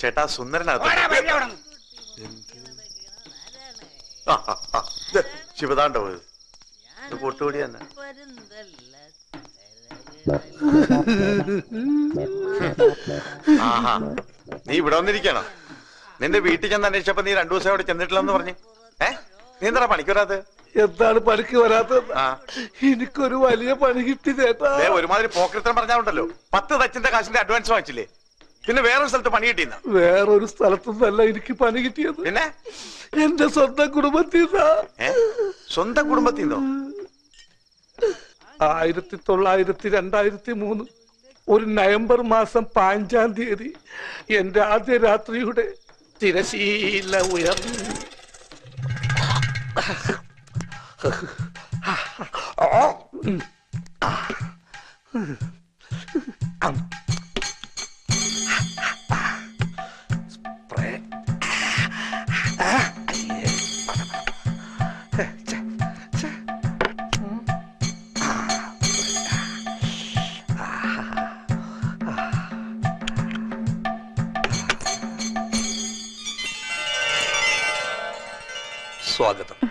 ചേട്ടാ. ഇത്? ശിവതാണ്ടോ കൂട്ടുകൂടി തന്നെ. ആഹാ നീ ഇവിടെ വന്നിരിക്കണോ? നിന്റെ വീട്ടിൽ ചെന്ന് അന്വേഷിച്ചപ്പോ നീ രണ്ടു ദിവസം അവിടെ ചെന്നിട്ടില്ലെന്ന് പറഞ്ഞു. ഏ? നീ എന്താ പണിക്ക് വരാത് എന്താണ് പണിക്ക് വരാത്തത്? ആ. എനിക്കൊരു വലിയ പണി കിട്ടി ചേട്ടാ. ഒരുമാതിരി പോക്കൃത്തം പറഞ്ഞാലുണ്ടല്ലോ പത്ത് തച്ചിന്റെ കാശിന്റെ അഡ്വാൻസ് വാങ്ങിച്ചില്ലേ? പിന്നെ വേറെ സ്ഥലത്ത് പണി കിട്ടിയെന്ന? വേറൊരു സ്ഥലത്തുനിന്നല്ല എനിക്ക് പണി കിട്ടിയത്. പിന്നെ? എന്റെ സ്വന്തം കുടുംബത്തിൽ സ്വന്തം കുടുംബത്തിൽ നിന്നോ ആയിരത്തി തൊള്ളായിരത്തി രണ്ടായിരത്തി മൂന്ന് ഒരു നവംബർ മാസം പാഞ്ചാം തീയതി എന്റെ ആദ്യ രാത്രിയുടെ തിരശീല ഉയർന്നു. സ്വാഗതം.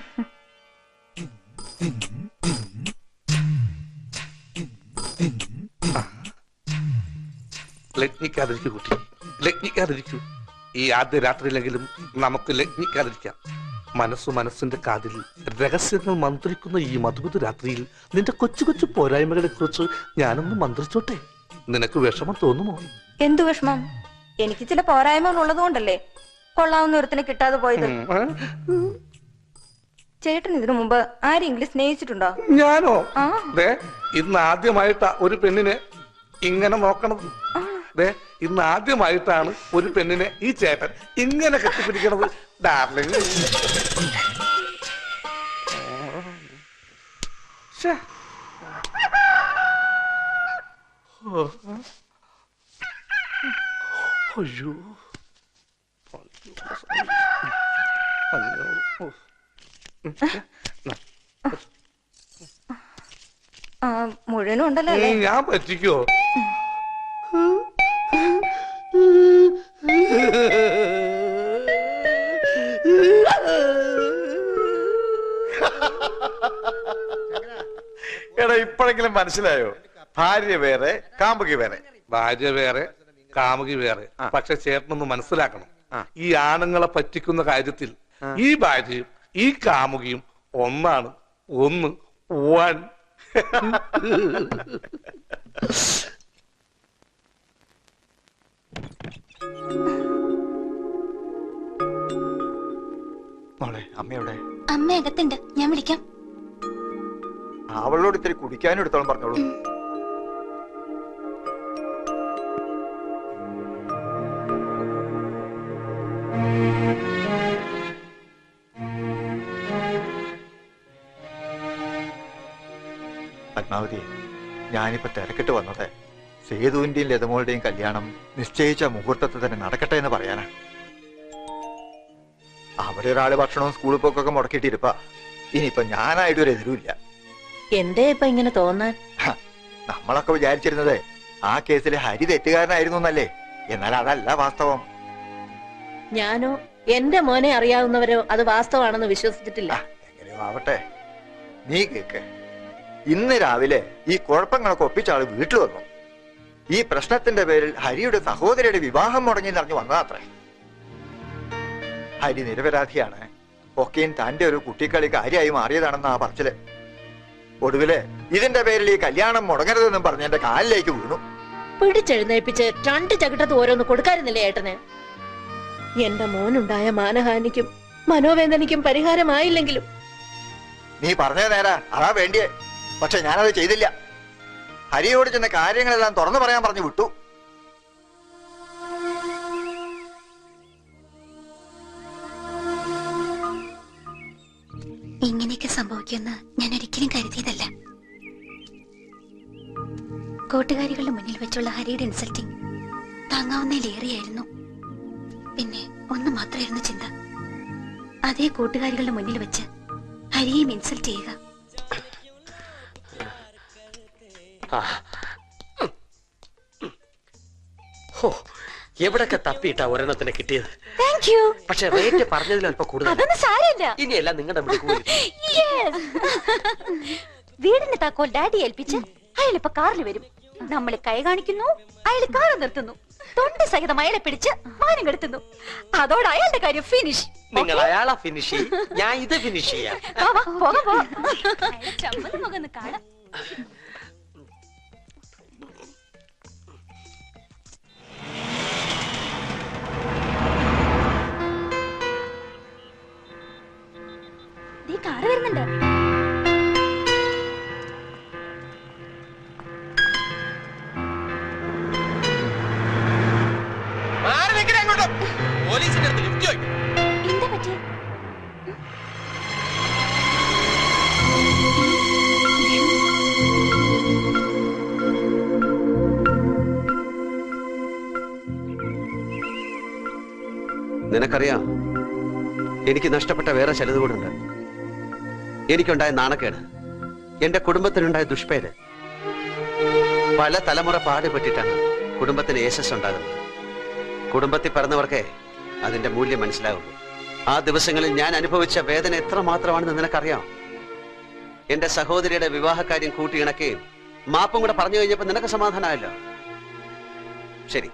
ലഗ്നിക്കാതിരിക്കൂ കുട്ടി. ലഗ്നിക്കാതിരിക്കൂ. ഈ ആദ്യ രാത്രിയിലെങ്കിലും നമുക്ക് ലഗ്നിക്കാതിരിക്കാം. മനസ്സു മനസ്സിന്റെ കാതിൽ രഹസ്യങ്ങൾ മന്ത്രിക്കുന്ന ഈ മധുപത് രാത്രിയിൽ നിന്റെ കൊച്ചു കൊച്ചു പോരായ്മകളെ കുറിച്ച് ഞാനൊന്ന് മന്ത്രിച്ചോട്ടെ? നിനക്ക് വിഷമം തോന്നുമോ? എന്തു വിഷമം? എനിക്ക് ചില പോരായ്മകൾ ഉള്ളതുകൊണ്ടല്ലേ കൊള്ളാവുന്ന ഒരുത്തിനെ കിട്ടാതെ പോയത്? ചേട്ടൻ ഇതിനു മുമ്പ് ആരെങ്കിലും സ്നേഹിച്ചിട്ടുണ്ടോ? ഞാനോ? ദേ ഇന്ന് ആദ്യമായിട്ടാ ഒരു പെണ്ണിനെ ഇങ്ങനെ നോക്കണത് ദേ ഇന്ന് ആദ്യമായിട്ടാണ് ഒരു പെണ്ണിനെ ഈ ചേട്ടൻ ഇങ്ങനെ കെട്ടിപ്പിടിക്കണത്. ഡാർലിംഗ്. അയ്യോ. അയ്യോ. മുഴുവനും ഉണ്ടല്ലോ അല്ലേ? ഞാൻ പറ്റിക്കോ? എടാ ഇപ്പോഴെങ്കിലും മനസ്സിലായോ? ഭാര്യ വേറെ കാമുകി വേറെ. ഭാര്യ വേറെ കാമുകി വേറെ. പക്ഷെ ചേട്ടനൊന്ന് മനസ്സിലാക്കണം. ഈ ആണുങ്ങളെ പറ്റിക്കുന്ന കാര്യത്തിൽ ഈ ഭാര്യയും ഈ കാമുകിയും ഒന്നാണ് ഒന്ന് വൺ മോളെ അമ്മയുടെ അമ്മ അകത്തുണ്ട്. ഞാൻ വിളിക്കാം. അവളോട് ഇത്തിരി കുടിക്കാനും എടുത്തോളം പറഞ്ഞോളൂ. പത്മാവതി ഞാനിപ്പോ തിരക്കിട്ട് വന്നത് സേതുവിന്റെയും ലതമോളുടെയും കല്യാണം നിശ്ചയിച്ച മുഹൂർത്തത്തിൽ തന്നെ നടക്കട്ടെ എന്ന് പറയാനാ. അവിടെ ഒരാൾ ഭക്ഷണവും സ്കൂളിൽ പോക്കൊക്കെ മുടക്കിയിട്ടിരിപ്പാ. ഇനിയിപ്പൊ ഞാനായിട്ട് ഒരു എതിരുമില്ല. എന്തേ ഇപ്പൊ ഇങ്ങനെ തോന്നാൻ? നമ്മളൊക്കെ വിചാരിച്ചിരുന്നത് ആ കേസിൽ ഹരി തെറ്റുകാരനായിരുന്നു എന്നല്ലേ. എന്നാൽ അതല്ല വാസ്തവം. ഞാനോ? എന്റെ മോനെ അറിയാവുന്നവരോ അത് വാസ്തവാണെന്ന് വിശ്വസിച്ചിട്ടില്ല. എങ്ങനെയോ ആവട്ടെ. നീ കേക്ക്. ഇന്ന് രാവിലെ ഈ കുഴപ്പങ്ങളൊക്കെ ഒപ്പിച്ച ആൾ വീട്ടിൽ വന്നു. ഈ പ്രശ്നത്തിന്റെ പേരിൽ ഹരിയുടെ സഹോദരിയുടെ വിവാഹം മുടങ്ങി നിറഞ്ഞു വന്നതാത്രേ. ഹരി നിരപരാധിയാണ്. ഒക്കെയും തന്റെ ഒരു കുട്ടിക്കളി കാര്യമായി മാറിയതാണെന്ന് ആ പറച്ചിൽ. ഒടുവിൽ ഇതിന്റെ പേരിൽ ഈ കല്യാണം മുടങ്ങരുതെന്നും പറഞ്ഞ് എന്റെ കാലിലേക്ക് വീണു. പിടിച്ചെഴുന്നേൽപ്പിച്ച് രണ്ട് ചകിട്ടത്ത് ഓരോന്ന് കൊടുക്കാറുന്നില്ലേ ഏട്ടന്? എന്റെ മോനുണ്ടായ മാനഹാനിക്കും മനോവേദനയ്ക്കും പരിഹാരമായില്ലെങ്കിലും. നീ പറഞ്ഞേ നേരാ. അതാ വേണ്ടിയേ. പക്ഷെ ഞാനത് ചെയ്തില്ല. ഹരിയോട് ചെന്ന കാര്യങ്ങളെല്ലാം തുറന്നു പറയാൻ പറഞ്ഞു വിട്ടു. ഇങ്ങനെയൊക്കെ സംഭവിക്കുമെന്ന് ഞാൻ ഒരിക്കലും കരുതിയതല്ല. കൂട്ടുകാരികളുടെ മുന്നിൽ വെച്ചുള്ള ഹരിയുടെ ഇൻസൾട്ടിങ് താങ്ങാവുന്നതിലേറെയായിരുന്നു പിന്നെ ഒന്ന് മാത്രമായിരുന്നു ചിന്ത. അതേ കൂട്ടുകാരികളുടെ മുന്നിൽ വെച്ച് ഹരിയെയും ഇൻസൾട്ട് ചെയ്യുക. എവിടൊക്കെ തപ്പിയിട്ടാ ഒരെണ്ണത്തിന് കിട്ടിയത്? പക്ഷെ റേറ്റ് പറഞ്ഞതിൽ അല്പം കൂടുതൽ അതൊന്നും സാരമില്ല. ഇനിയെല്ലാം നിങ്ങളുടെ വീടിന്റെ താക്കോൽ ഡാഡി ഏൽപ്പിച്ച് അയാൾ ഇപ്പൊ കാറിൽ വരും. നമ്മൾ കൈ കാണിക്കുന്നു അയാൾ കാറ് നിർത്തുന്നു. തൊണ്ട് സഹിതം അയാളെ പിടിച്ച് മാനം കെടുത്തുന്നു. അതോടെ അയാളുടെ കാര്യം ഫിനിഷ് നിങ്ങൾ അയാളെ ഫിനിഷ് ചെയ്യും. ഞാൻ ഇത് ഫിനിഷ് ചെയ്യാം. കാണാം. കാറ് വരുന്നുണ്ട്. എന്താ പറ്റി നിനക്കറിയാം എനിക്ക് നഷ്ടപ്പെട്ട വേറെ ചിലത് കൂടെ ഉണ്ട്. എനിക്കുണ്ടായ നാണക്കേട്. എന്റെ കുടുംബത്തിനുണ്ടായ ദുഷ്പേര്. പല തലമുറ പാടുപെട്ടിട്ടാണ് കുടുംബത്തിന് യേശസ് ഉണ്ടാകുന്നത്. കുടുംബത്തിൽ പറഞ്ഞവർക്ക് അതിന്റെ മൂല്യം മനസ്സിലാകുന്നു ആ ദിവസങ്ങളിൽ ഞാൻ അനുഭവിച്ച വേദന എത്ര മാത്രമാണെന്ന് നിനക്കറിയാം? എന്റെ സഹോദരിയുടെ വിവാഹകാര്യം കൂട്ടിയിണക്കുകയും മാപ്പും കൂടെ പറഞ്ഞു കഴിഞ്ഞപ്പോ നിനക്ക് സമാധാനമായല്ലോ? ശരി.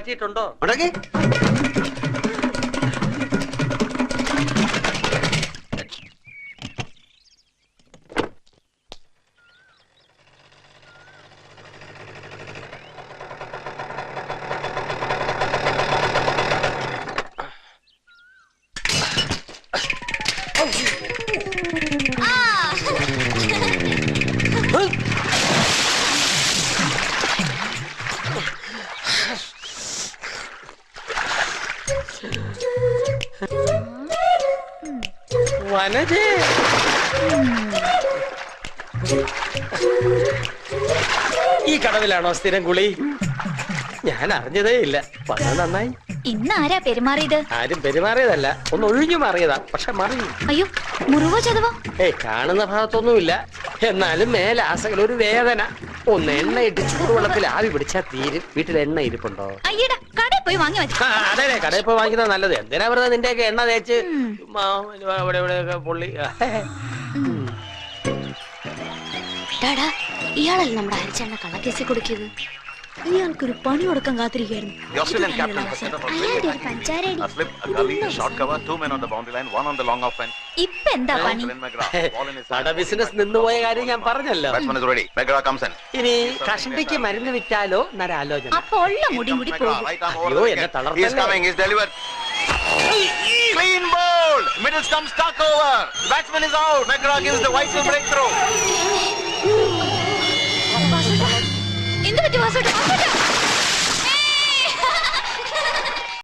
പറ്റിയിട്ടുണ്ടോ? ഈ കടവിലാണോ സ്ഥിരം കുളി? ഞാൻ അറിഞ്ഞതേ ഇല്ല. വളരെ നന്നായി. ഇന്ന് ആരാ പെരുമാറിയത്? ആരും പെരുമാറിയതല്ല. ഒന്ന് ഒഴിഞ്ഞു മാറിയതാ പക്ഷെ മറിഞ്ഞു. അയ്യോ മുറിവോ ചതവോ? ഏയ് കാണുന്ന ഭാഗത്തൊന്നുമില്ല. എന്നാലും മേലാസകൽ ഒരു വേദന. ഒന്ന് എണ്ണ ഇട്ട് ചൂടുവെള്ളത്തിൽ ആവി പിടിച്ചാ തീരും. വീട്ടിൽ എണ്ണ ഇരിപ്പുണ്ടോ? അയ്യടാ കടയിൽ പോയി വാങ്ങി ആ, അതെ അതെ കടയിൽ പോയി വാങ്ങിക്കുന്നത് നല്ലത്. എന്തിനാ വെറുതെ നിന്റെയൊക്കെ എണ്ണ തേച്ച് ചുമ്മാ ഇവിടെ ഇവിടെയൊക്കെ പൊള്ളി? കേട്ടാടാ ഇയാളല്ല നമ്മുടെ അരിച്ചെണ്ണ കള്ളക്കേസി കൊടുക്കിയത്? ഇയാൾക്കൊരു പണി കൊടുക്കാൻ കാത്തിരിക്കായിരുന്നു മരുന്ന് വിറ്റാലോ എന്നൊരാലോചന. എന്ത് പറ്റി വാസുട്ടാ വാസുട്ടാ